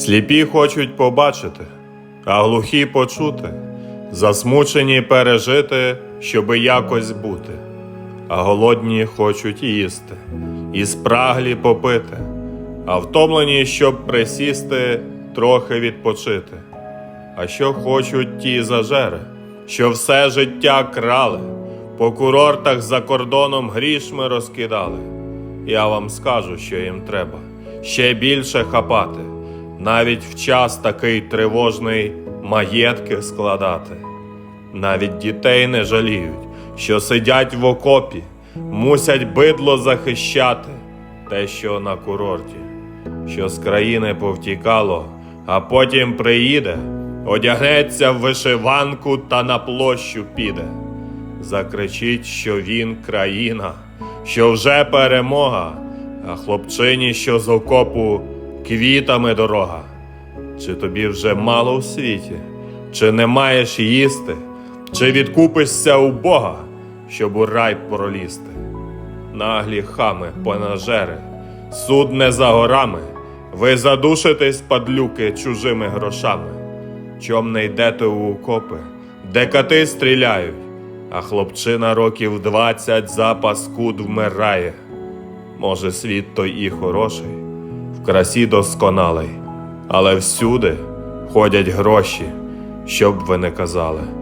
Сліпі хочуть побачити, а глухі почути, засмучені пережити, щоби якось бути, а голодні хочуть їсти, і спраглі попити, а втомлені, щоб присісти, трохи відпочити. А що хочуть ті зажери, що все життя крали, по курортах за кордоном грішми розкидали. Я вам скажу, що їм треба ще більше хапати, навіть в час такий тривожний маєтки складати. Навіть дітей не жаліють, що сидять в окопі, мусять бидло захищати те, що на курорті, що з країни повтікало, а потім приїде, одягнеться в вишиванку та на площу піде. Закричить, що він країна, що вже перемога, а хлопчині, що з окопу квітами дорога. Чи тобі вже мало у світі, чи не маєш їсти, чи відкупишся у Бога, щоб у рай пролізти? Наглі хами, понажери, суд не за горами, ви задушитесь, падлюки, чужими грошами. Чом не йдете у окопи, де кати стріляють, а хлопчина років двадцять за паскуд вмирає. Може, світ той і хороший, красі досконалий, але всюди ходять гроші, щоб ви не казали.